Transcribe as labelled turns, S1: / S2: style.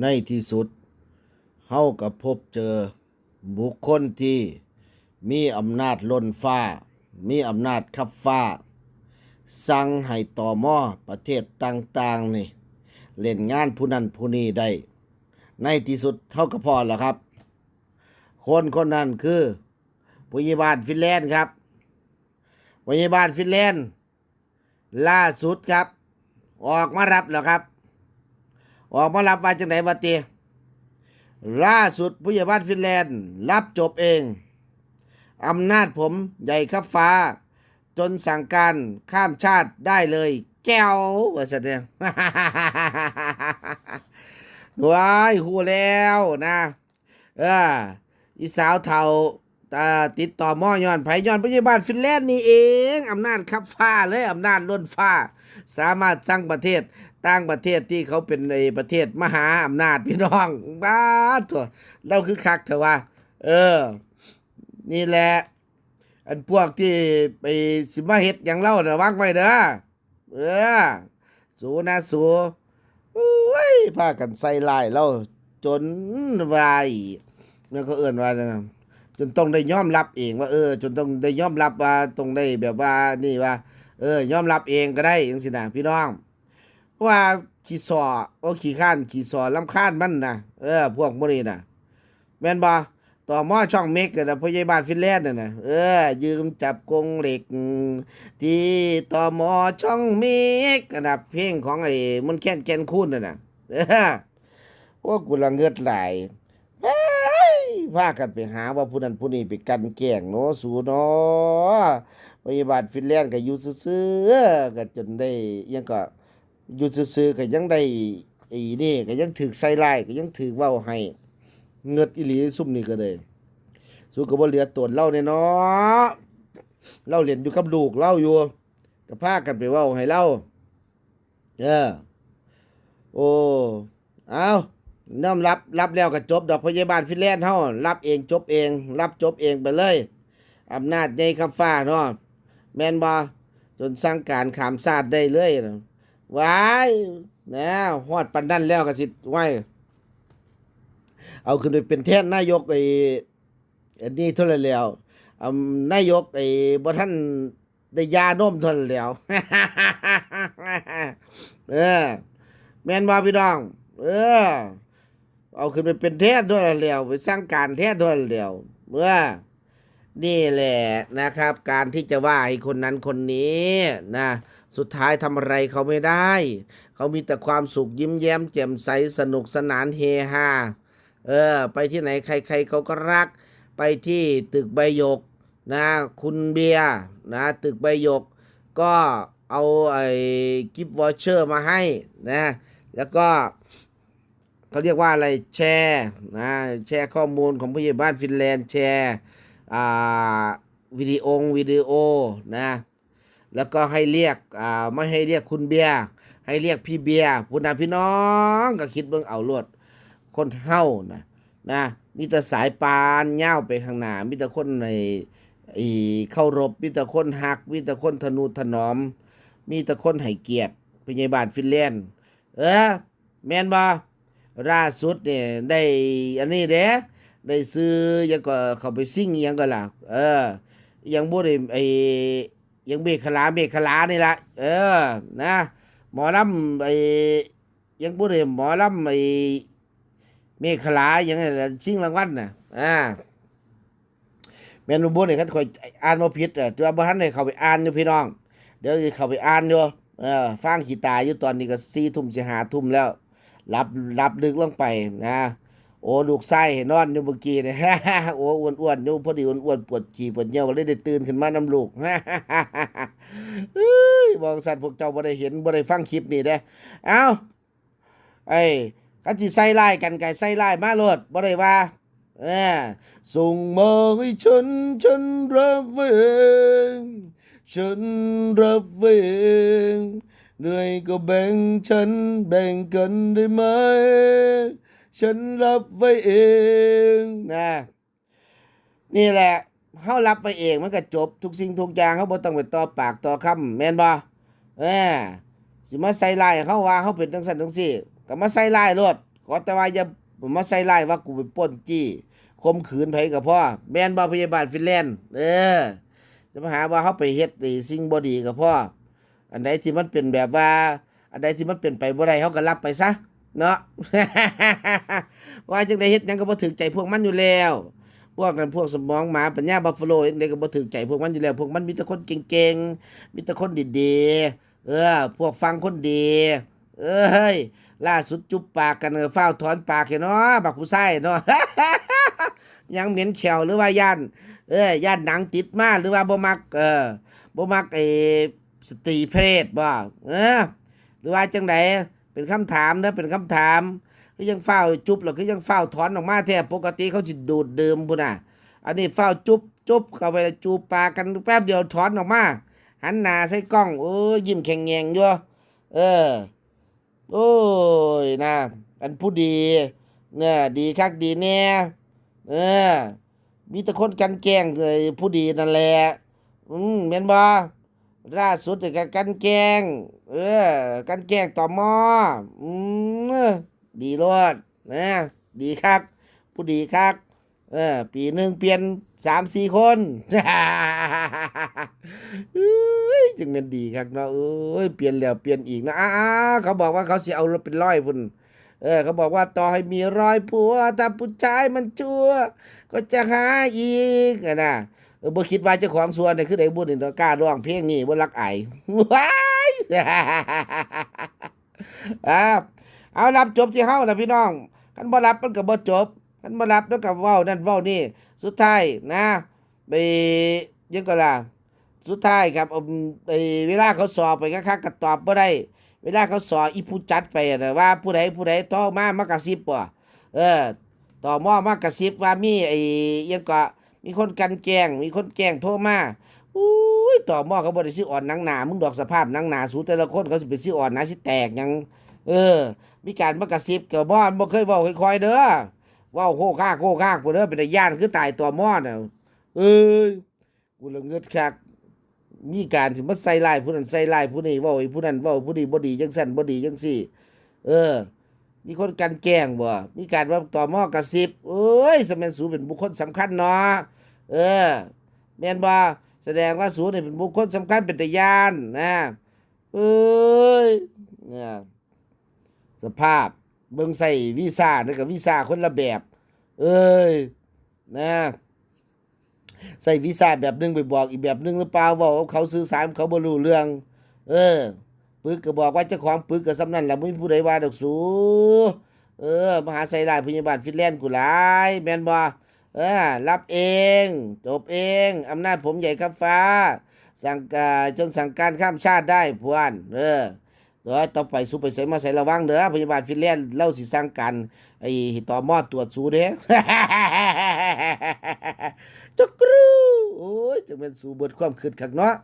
S1: ในที่สุดเฮากับพบเจอบุคคลที่มีอำนาจล้นฟ้า มีอำนาจขับฟ้า สั่งให้ต่อมอประเทศต่างๆนี่เล่นงานผู้นั้นผู้นี้ได้ ในที่สุดเท่ากับพอแล้วครับ คนคนนั้นคือผู้ใหญ่บ้านฟินแลนด์ครับผู้ใหญ่บ้านฟินแลนด์ล่าสุดครับ ออกมารับแล้วครับ ออกมารับว่าจังไหนวะเตียล่าสุดผู้ใหญ่บ้านฟินแลนด์ รับจบเอง อำนาจผมใหญ่ขับฟ้า จนสั่งการข้ามชาติได้เลย แก้วว่าสันเนี่ยว้ายหูแล้วนะเอออีสาวเทาอ่าติดต่อม้อย้อนไผย้อนพยาบาลฟินแลนด์นี่เอง อำนาจขับฟ้าเลย อำนาจล้นฟ้า สามารถสร้างประเทศ ตั้งประเทศที่เขาเป็นในประเทศมหาอำนาจพี่น้องบ้าถั่วเราคือคักเถอะว่า เออ นี่แหละ อันพวกที่ไปสิมาเฮ็ดอย่างเล่าระวังไว้เด้อเออ สูนะสูโอ้ยพากันใส่ลายเราจนวายนั่นก็เอื่นว่านะจนต้องได้ยอมรับเองว่าเออ จนต้องได้ยอมรับว่าต้องได้แบบว่านี่ว่า เออ ยอมรับเองก็ได้จังซี่นะพี่น้อง เพราะว่าขี้สอโอ้ขี้ข้านขี้สอลำคาญมันนะเออ พวกพวกนี้นะแม่นบ่ต่อหม้อช่องเมกกันนะพยาบาลฟินแลนด์น่ะนะเออ ยืมจับกงเหล็ก ที่ต่อหม้อช่องเมกกันนะเพลงของไอ้มนแค้นแกนคูนน่ะนะเออว่ากูละเงิดไหลายเฮ้ยพากันไปหาว่าผู้นั้นผู้นี้ไปกันแกล้งเนาะสูเนาะพยาบาลฟินแลนด์ก็อยู่ซื่อๆก็จนได้ยังก็ อยู่ซื่อๆก็ยังได้ไอ้นี่ก็ยังถือใส่ลายก็ยังถือเว้าให้เงิดอีหลีซุ่มนี่ก็เลยสู้ก็บ่เหลือตนเล่าแน่เนาะเล่าเรียนอยู่กับลูกเล่าอยู่ก็พากันไปเว้าให้เล่าเออโอ้เอาน้อมรับรับแล้วก็จบ ดอกพยาบาลฟินแลนด์เฮารับเองจบเอง รับจบเองไปเลยอำนาจใหญ่คำฟ้าเนาะแม่นบ่จนสร้างการขามศาสตร์ได้เลยนะ ว้ายนะฮอดปันนั่นแล้วก็สิไว้เอาขึ้นไปเป็นแทนนายกไอ้อันนี้เท่าไรแล้วเอานายกไอ้บ่ท่านได้ยานมเท่าไรแล้วเออแม่นบ่พี่น้อง เออ เอาขึ้นไปเป็นแทนเท่าไรแล้วไปสร้างการแทนเท่าไรแล้วเมื่อ นี่แหละนะครับ การที่จะว่าให้คนนั้นคนนี้นะสุดท้ายทำอะไรเขาไม่ได้ เขามีแต่ความสุขยิ้มแย้มแจ่มใสสนุกสนานเฮฮาเออ ไปที่ไหนใคร ๆเขาก็รัก ไปที่ตึกใบหยกนะคุณเบียร์นะตึกใบหยก ก็เอาไอ้กิฟต์วอเชอร์มาให้นะแล้วก็เขาเรียกว่าอะไรแชร์นะแชร์ข้อมูลของผู้ใหญ่บ้านฟินแลนด์แชร์อ่ วิดีโอวิดีโอนะแล้วก็ให้เรียกไม่ให้เรียกคุณเบียร์ให้เรียกพี่เบียร์ผู้นาพี่น้องก็คิดเบิ่งเอารวดคนเฮานะนะมีแต่สายปานเง่าวไปข้างหน้ามีแต่คนในอีเข้ารบมีแต่คนหักมีแต่คนทนุถนอม มีแต่คนให้เกียรติพยาบาลฟินแลนด์เออแมนบ่ล่าสุดเนี่ยได้อันนี้เด้ ได้ซื้อยังก็เข้าไปซิ่งยังก็ล่ะ เออ ยังบ่ได้ไอ้ยังเบกขลาเบกขลานี่ละเออ นะ หมอลำไอ้ยังพูดเลยหมอลำไอ้เมฆขลายังไงล่ะชิงรางวัลน่ะ อ่าแม่นบ่เนี่ยคันข่อยอ่านบ่ผิดอะแต่ว่าบ่ทันได้เข้าไปอ่านอยู่พี่น้อง เดี๋ยวสิเข้าไปอ่านอยู่เออฟังขี้ตาอยู่ตอนนี้ก็4ทุ่มสิ5ทุ่มแล้ว รับรับลึกลงไปนะ โอ้ลูกไส้นอนอยู่เมื่อกี้เนี่ยโอ้อ้วนๆอยู่พอดีอ้วนๆปวดขี้ปวดเยี่ยวเลยได้ตื่นขึ้นมาน้ำลูกเอ้ยบอกสัตว์พวกเจ้าบ่ได้เห็นบ่ได้ฟังคลิปนี่เด้เอ้าไอ้คันสิใส่ลายกันไก่ใส่ลายมาโลดบ่ได้ว่าเออส่งมาให้ฉันฉันรับเองฉันรับเองเหนื่อยก็แบ่งฉันแบ่งกันได้ไหม ฉันรับไว้เองนะนี่แหละเขารับไปเองมันก็จบ ทุกสิ่งทุกอย่างเขาบ่ต้องไปต่อปากต่อคำแม่นบ่เออสิมาใส่ลายเขาว่าเขาเป็นจังซั่นจังซี่ก็มาใส่ลายโลดขอแต่ว่าอย่ามาใส่ร้ายว่ากูไปป้นจี้ข่มขืนไผกับพ่อแม่นบ่พยาบาลฟินแลนด์เออจะมาหาว่าเขาไปเฮ็ดสิ่งบ่ดีกับพ่ออันใดที่มันเป็นแบบว่า อันใดที่มันเป็นไปบ่ได้เขาก็รับไปซะ เนาะว่าจังไดเฮ็ดหยังก็บ่ถึกใจพวกมันอยู่แล้ว พวกกันพวกสมองหมาปัญญาบัฟฟาโลเองก็บ่ถึกใจพวกมันอยู่แล้ว พวกมันมีแต่คนเก่งๆมีแต่คนดีๆเออ พวกฟังคนดี เอ้ยล่าสุดจุบปากกันเออฟ้าวถอนปากเนาะบักผู้ชายเนาะ ยังเหม็นแขวหรือว่าย่านเอ้ยย่านหนังติดมาหรือว่าบ่มักเออบ่มักไอ้สตรีเพศบ่เออหรือว่าจังได เป็นคำถามนะเป็นคำถามคือยังเฝ้าจุบหรอคือยังเฝ้าถอนออกมาแท้ปกติเขาสิดูดดื่มพุ่นน่ะ อันนี้เฝ้าจุบจุบเข้าไปจูปากกันแป๊บเดียวถอนออกมาหันหน้าใส่กล้องโอ้ยยิ้มแข็งแงงอยู่เออ โอ้ยนะอันผู้ดีเนี่ยดีคักดีแน่เออมีแต่คนกันแกล้งเลยผู้ดีนั่นแหละอืมแม่นบ่ ล่าสุดนี่ก็กันแกง เออ กันแกงต่อมออืมดีโลดนะดีคักผู้ดีคักเออ ปีหนึ่งเปลี่ยนสามสี่คนเอ้ยจึงเป็นดีคักเนาะเอ้ยเปลี่ยนแล้วเปลี่ยนอีกนะอ้าเขาบอกว่าเขาเสิเอาเป็นร้อยพุ่นเออเขาบอกว่าต่อให้มีรอยผัวถ้าผู้ชายมันชั่ว ก็จะหาอีกนะ ออบ่คิดว่าเจ้าของสวนเนี่ยคือได้บุญนี่เนกล้าร้องเพลงนี้บ่รักไอายว้ายอ่าเอารับจบที่เฮานะพี่น้องคันบ่รับมันก็บ่จบคันบ่รับแล้วก็เว้านั่นเว้านี่ สุดท้ายนะไปยังก็ล่ะสุดท้ายครับเอาไปเวลาเขาสอบไปคักๆก็ตอบบ่ได้ เวลาเขาสอบอีผู้จัดไปนะว่าผู้ใดผู้ใดโทรมามากระซิบบ่เออต่อมอมากระซิบว่ามีไอ้ยังก็ มีคนกันแกงมีคนแกงโทรมาอุ้ยต่อหม้อเขาบ่ได้สิอ่อนนังหนามึงดอกสภาพนังหนาสูแต่ละคนเขาสิไปสิอ่อนนาสิแตกยัง เออ มีการมากระซิบกับบ่บ่เคยเว้าค่อยๆเด้อเว้าโคกาโคกาพุ่นเด้อเป็นตาย่านคือตายต่อหม้อน่ะเอ้ยกูละเงิดคักมีการสิมาใส่ลายผู้นั้นใส่ลายผู้นี้เว้าไอ้ผู้นั้นเว้าผู้นี้บ่ดีจังซั่นบ่ดีจังซี่เออ มีคนกันแกล้งบ่มีการว่าต่อหม้อกระซิบเอ้ยสมัยสูเป็นบุคคลสำคัญเนาะ เออแม่นบ่แสดงว่าสูนี่เป็นบุคคลสำคัญเป็นตยานนะเอ้ยเนี่ยสภาพเบิ่งใส่วีซ่านี่กับวีซ่าคนละแบบ เอ้ยนะใส่วีซ่าแบบนึงไปบอกอีกแบบนึงหรือเปล่าว่าเขาสื่อสารเขาบ่รู้เรื่อง เออปึกก็บอกว่าเจ้าของปึกก็สำนั่นแหละไม่มีผู้ใดว่าดอกสู เออมหาไซรายพยาบาลฟินแลนด์กูหลายแม่นบ่ เออรับเอง จบเอง อำนาจผมใหญ่ครับฟ้า สั่งกาจนสั่งการข้ามชาติได้พวนเออเดี๋ยวต่อไปสู้ไปใส่มาใส่ระวังเด้อพยาบาลฟินแลนด์เล่าสิสั่งการไอ้ต่อมอตรวจสูเด้จักรูโอ้ยจะเป็นสูเบิดความคิดข้างเนาะ